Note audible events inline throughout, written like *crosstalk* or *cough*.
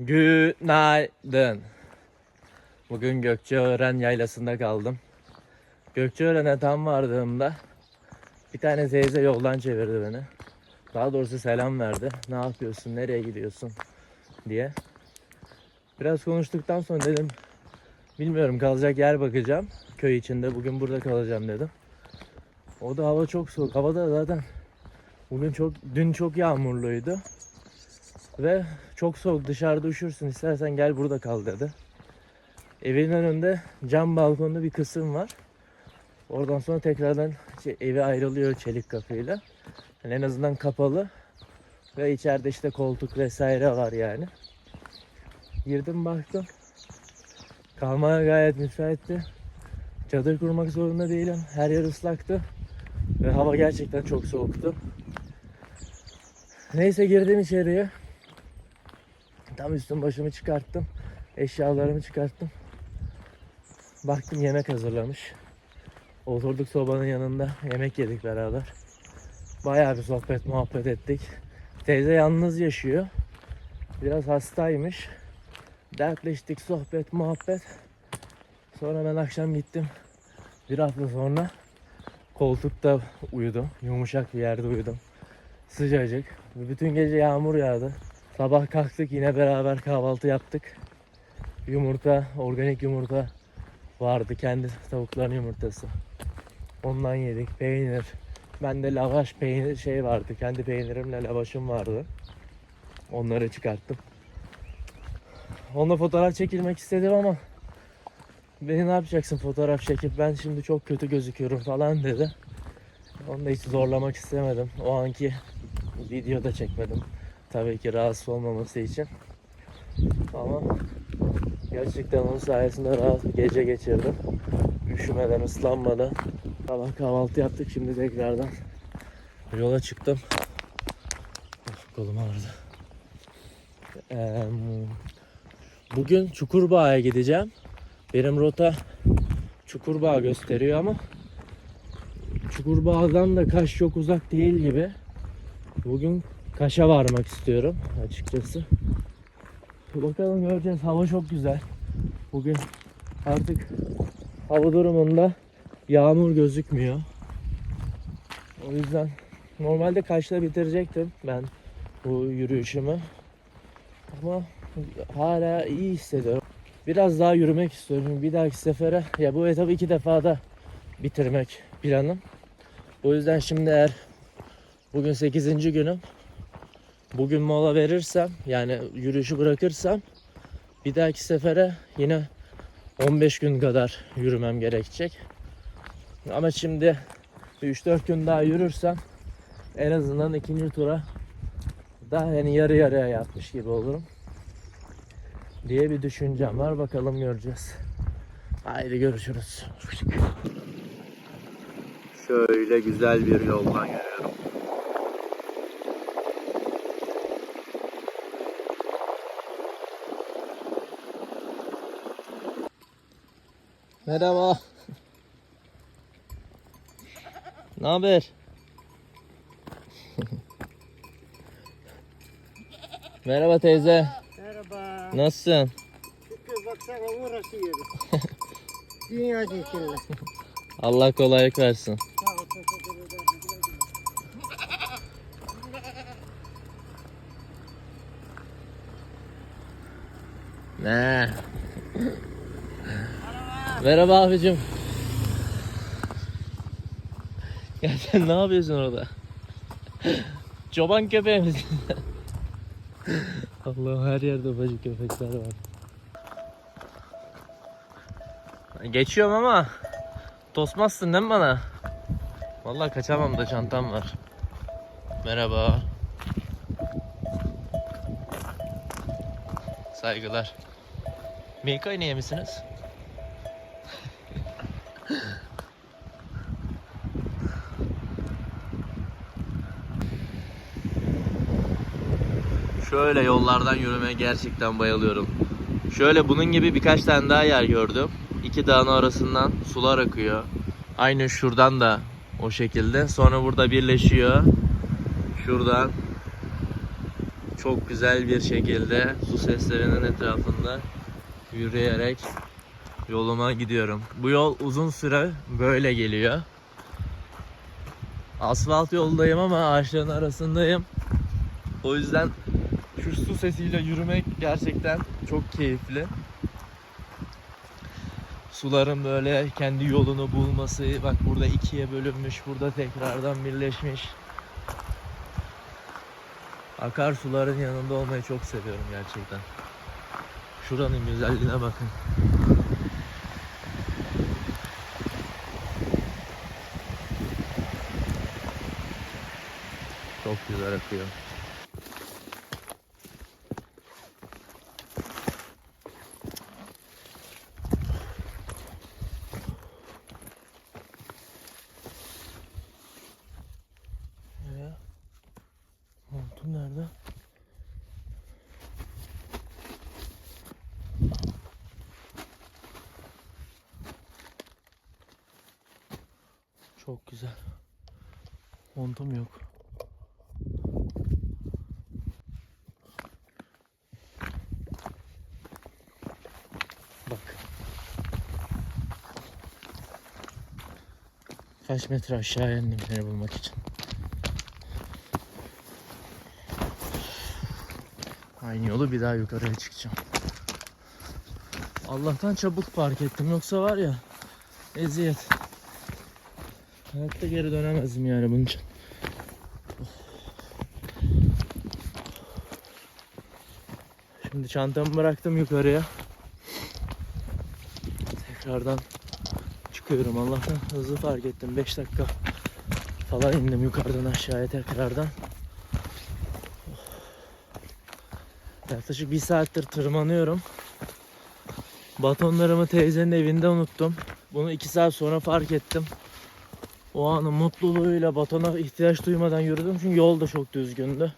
Günaydın. Bugün Gökçeören yaylasında kaldım. Gökçeören'e tam vardığımda bir tane teyze yoldan çevirdi beni. Daha doğrusu selam verdi. Ne yapıyorsun, nereye gidiyorsun diye. Biraz konuştuktan sonra dedim bilmiyorum kalacak yer bakacağım. Köy içinde bugün burada kalacağım dedim. O da hava çok soğuk. Havada zaten bugün çok dün çok yağmurluydu. Ve çok soğuk dışarıda üşürsün istersen gel burada kal dedi. Evin önünde cam balkonlu bir kısım var. Oradan sonra tekrardan şey, evi ayrılıyor çelik kapıyla. Yani en azından kapalı. Ve içeride işte koltuk vesaire var yani. Girdim baktım. Kalmaya gayet müsaitti. Çadır kurmak zorunda değilim. Her yer ıslaktı. Ve hava gerçekten çok soğuktu. Neyse girdim içeriye. Tam üstüm başımı çıkarttım. Eşyalarımı çıkarttım. Baktım yemek hazırlamış. Oturduk sobanın yanında yemek yedik beraber. Bayağı bir sohbet muhabbet ettik. Teyze yalnız yaşıyor. Biraz hastaymış. Dertleştik sohbet muhabbet. Sonra ben akşam gittim. Bir hafta sonra koltukta uyudum. Yumuşak bir yerde uyudum. Sıcacık. Bütün gece yağmur yağdı. Sabah kalktık yine beraber kahvaltı yaptık. Yumurta, organik yumurta vardı. Kendi tavukların yumurtası. Ondan yedik. Peynir. Bende lavaş peynir şey vardı. Kendi peynirimle lavaşım vardı. Onları çıkarttım. Onunla fotoğraf çekilmek istedim ama beni ne yapacaksın fotoğraf çekip ben şimdi çok kötü gözüküyorum falan dedi. Onu da hiç zorlamak istemedim. O anki videoda çekmedim. Tabii ki rahatsız olmaması için. Ama gerçekten onun sayesinde rahat bir gece geçirdim. Üşümeden, ıslanmadan. Sabah kahvaltı yaptık. Şimdi tekrardan yola çıktım. Of, kolum ağrıdı. Eee, bugün Çukurbağa'ya gideceğim. Benim rota Çukurbağ gösteriyor ama Çukurbağa'dan da Kaş çok uzak değil gibi. Bugün Kaş'a varmak istiyorum açıkçası. Bakalım göreceğiz. Hava çok güzel. Bugün artık hava durumunda yağmur gözükmüyor. O yüzden normalde Kaş'ta bitirecektim ben bu yürüyüşümü. Ama hala iyi hissediyorum. Biraz daha yürümek istiyorum. Bir dahaki sefere ya bu etabı iki defa da bitirmek planım. O yüzden şimdi eğer bugün 8. günüm bugün mola verirsem yani yürüyüşü bırakırsam bir dahaki sefere yine 15 gün kadar yürümem gerekecek. Ama şimdi 3-4 gün daha yürürsem en azından ikinci tura daha yani yarı yarıya yapmış gibi olurum diye bir düşüncem var. Bakalım göreceğiz. Haydi görüşürüz. Şöyle güzel bir yoldan yürüyorum. Merhaba. ne haber? *laughs* Merhaba teyze. Merhaba. Nasılsın? Şükür baksana uğraşıyoruz. *laughs* Dünya geçirler. Allah kolaylık versin. Sağ ol, teşekkür ederim. Ne? Merhaba abicim. Ya sen ne yapıyorsun orada? Çoban köpeği misin? Allah'ım her yerde ufacık köpekler var. Geçiyorum ama tosmazsın değil mi bana? Vallahi kaçamam da çantam var. Merhaba. Saygılar. Milka ineği misiniz? Şöyle yollardan yürümeye gerçekten bayılıyorum. Şöyle bunun gibi birkaç tane daha yer gördüm. İki dağın arasından sular akıyor. Aynı şuradan da o şekilde. Sonra burada birleşiyor. Şuradan çok güzel bir şekilde su seslerinin etrafında yürüyerek yoluma gidiyorum. Bu yol uzun süre böyle geliyor. Asfalt yoldayım ama ağaçların arasındayım. O yüzden şu su sesiyle yürümek gerçekten çok keyifli. Suların böyle kendi yolunu bulması, bak burada ikiye bölünmüş, burada tekrardan birleşmiş. Akarsuların yanında olmayı çok seviyorum gerçekten. Şuranın güzelliğine bakın. Çok güzel akıyor. Ya. Montum nerede? Çok güzel. Montum yok. Bak. Kaç metre aşağı indim seni bulmak için. Aynı yolu bir daha yukarıya çıkacağım. Allah'tan çabuk park ettim yoksa var ya eziyet. Hayatta geri dönemezdim yani bunun için. Şimdi çantamı bıraktım yukarıya. Tekrardan çıkıyorum. Allah'tan hızlı fark ettim. 5 dakika falan indim yukarıdan aşağıya tekrardan. Yaklaşık bir saattir tırmanıyorum. Batonlarımı teyzenin evinde unuttum. Bunu iki saat sonra fark ettim. O anın mutluluğuyla batona ihtiyaç duymadan yürüdüm çünkü yol da çok düzgündü.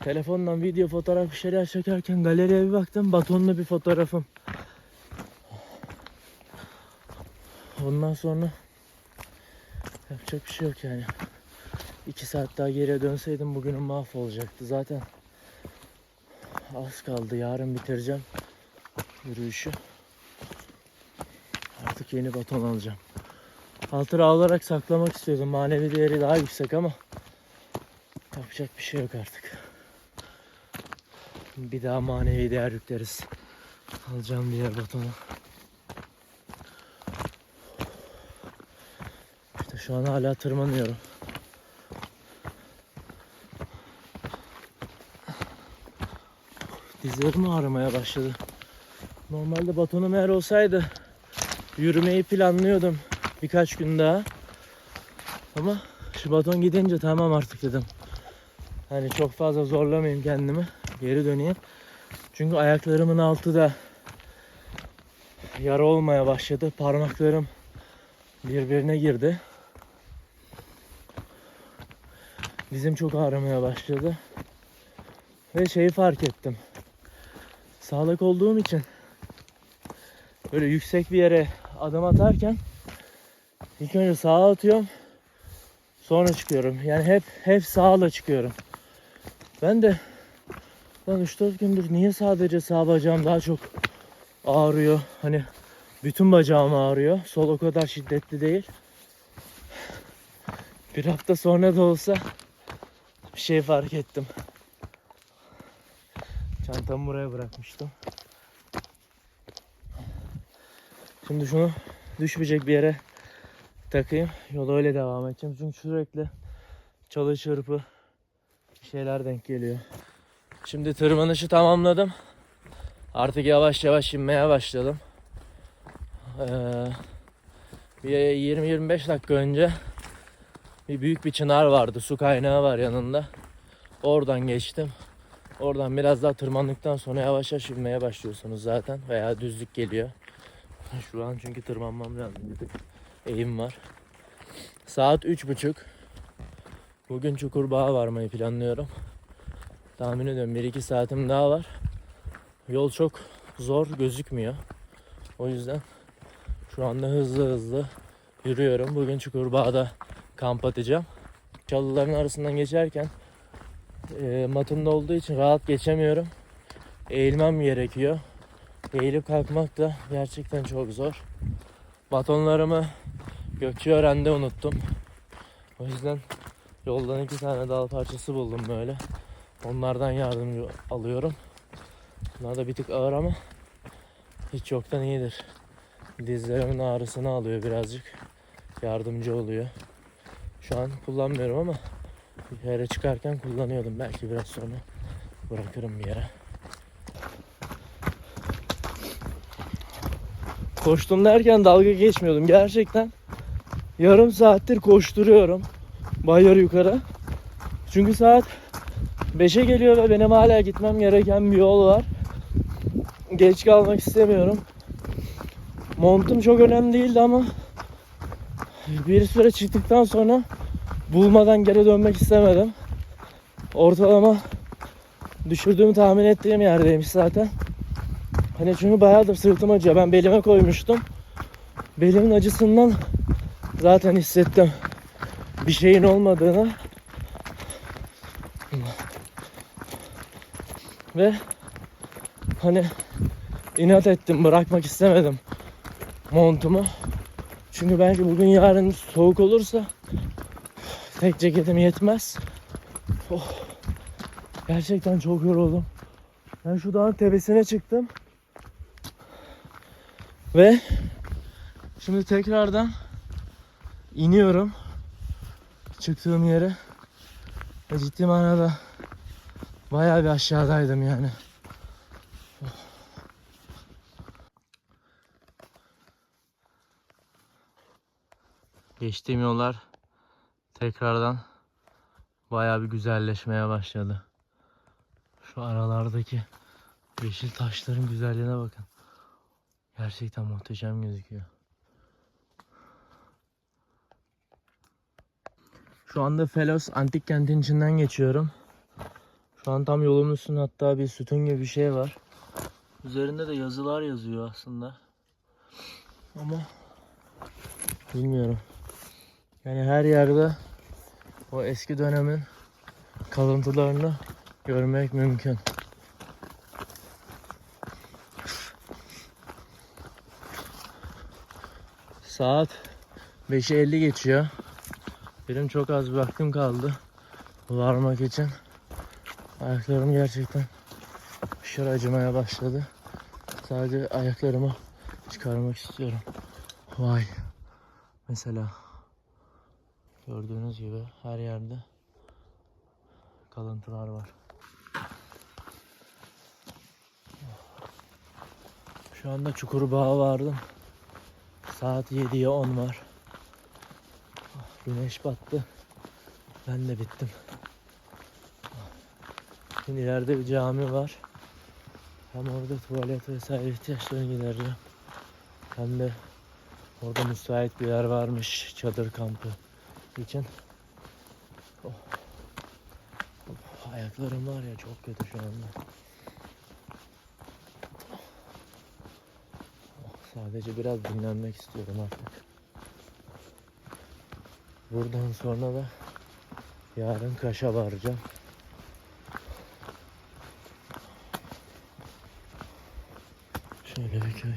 Telefondan video fotoğraf bir şeyler çekerken galeriye bir baktım batonlu bir fotoğrafım. Ondan sonra yapacak bir şey yok yani. İki saat daha geriye dönseydim bugünüm mahvolacaktı zaten. Az kaldı yarın bitireceğim yürüyüşü. Artık yeni baton alacağım. Hatıra olarak saklamak istiyordum. Manevi değeri daha yüksek ama yapacak bir şey yok artık. Bir daha manevi değer yükleriz. Alacağım diğer batonu. İşte şu an hala tırmanıyorum. Dizlerim ağrımaya başladı. Normalde batonum eğer olsaydı yürümeyi planlıyordum birkaç gün daha. Ama şu baton gidince tamam artık dedim. Hani çok fazla zorlamayayım kendimi. Geri döneyim. Çünkü ayaklarımın altı da yara olmaya başladı. Parmaklarım birbirine girdi. Dizim çok ağrımaya başladı. Ve şeyi fark ettim. Sağlık olduğum için böyle yüksek bir yere adım atarken ilk önce sağa atıyorum sonra çıkıyorum. Yani hep hep sağla çıkıyorum. Ben de lan 3-4 gündür niye sadece sağ bacağım daha çok ağrıyor. Hani bütün bacağım ağrıyor. Sol o kadar şiddetli değil. Bir hafta sonra da olsa bir şey fark ettim. Çantamı buraya bırakmıştım. Şimdi şunu düşmeyecek bir yere takayım. Yola öyle devam edeceğim. Çünkü sürekli çalı çırpı şeyler denk geliyor. Şimdi tırmanışı tamamladım. Artık yavaş yavaş inmeye başladım. Ee, bir 20-25 dakika önce bir büyük bir çınar vardı. Su kaynağı var yanında. Oradan geçtim. Oradan biraz daha tırmandıktan sonra yavaş yavaş inmeye başlıyorsunuz zaten. Veya düzlük geliyor. Şu an çünkü tırmanmam lazım. Bir tık eğim var. Saat üç buçuk. Bugün Çukurbağ'a varmayı planlıyorum. Tahmin ediyorum 1-2 saatim daha var. Yol çok zor gözükmüyor. O yüzden şu anda hızlı hızlı yürüyorum. Bugün Çukurbağ'da kamp atacağım. Çalıların arasından geçerken e, matımda olduğu için rahat geçemiyorum. Eğilmem gerekiyor. Eğilip kalkmak da gerçekten çok zor. Batonlarımı Gökçeören'de unuttum. O yüzden yoldan iki tane dal parçası buldum böyle. Onlardan yardım alıyorum. Bunlar da bir tık ağır ama hiç yoktan iyidir. Dizlerimin ağrısını alıyor birazcık. Yardımcı oluyor. Şu an kullanmıyorum ama yere çıkarken kullanıyordum. Belki biraz sonra bırakırım bir yere. Koştum derken dalga geçmiyordum. Gerçekten yarım saattir koşturuyorum. Bayır yukarı. Çünkü saat 5'e geliyor ve benim hala gitmem gereken bir yol var. Geç kalmak istemiyorum. Montum çok önemli değildi ama bir süre çıktıktan sonra bulmadan geri dönmek istemedim. Ortalama düşürdüğümü tahmin ettiğim yerdeymiş zaten. Hani çünkü bayağıdır sırtım acıyor. Ben belime koymuştum. Belimin acısından zaten hissettim bir şeyin olmadığını. Ve hani inat ettim bırakmak istemedim montumu. Çünkü belki bugün yarın soğuk olursa tek ceketim yetmez. Oh. Gerçekten çok yoruldum. Ben şu dağın tepesine çıktım. Ve şimdi tekrardan iniyorum. Çıktığım yere. Ve ciddi manada bayağı bir aşağıdaydım yani. Geçtiğim yollar tekrardan bayağı bir güzelleşmeye başladı. Şu aralardaki yeşil taşların güzelliğine bakın. Gerçekten muhteşem gözüküyor. Şu anda Felos antik kentin içinden geçiyorum. Şu an tam yolumun üstünde hatta bir sütun gibi bir şey var. Üzerinde de yazılar yazıyor aslında. Ama bilmiyorum. Yani her yerde o eski dönemin kalıntılarını görmek mümkün. Saat 5'e 50 geçiyor. Benim çok az vaktim kaldı varmak için. Ayaklarım gerçekten aşırı acımaya başladı. Sadece ayaklarımı çıkarmak istiyorum. Vay. Mesela gördüğünüz gibi her yerde kalıntılar var. Şu anda Çukurbağa vardım. Saat 7'ye 10 var. Güneş battı. Ben de bittim. Şimdi ileride bir cami var. Hem orada tuvalet vesaire ihtiyaçlarını gidereceğim. Hem de orada müsait bir yer varmış çadır kampı için. Oh. Oh, ayaklarım var ya çok kötü şu anda. Oh, sadece biraz dinlenmek istiyorum artık. Buradan sonra da yarın Kaş'a varacağım. Şöyle bir köy.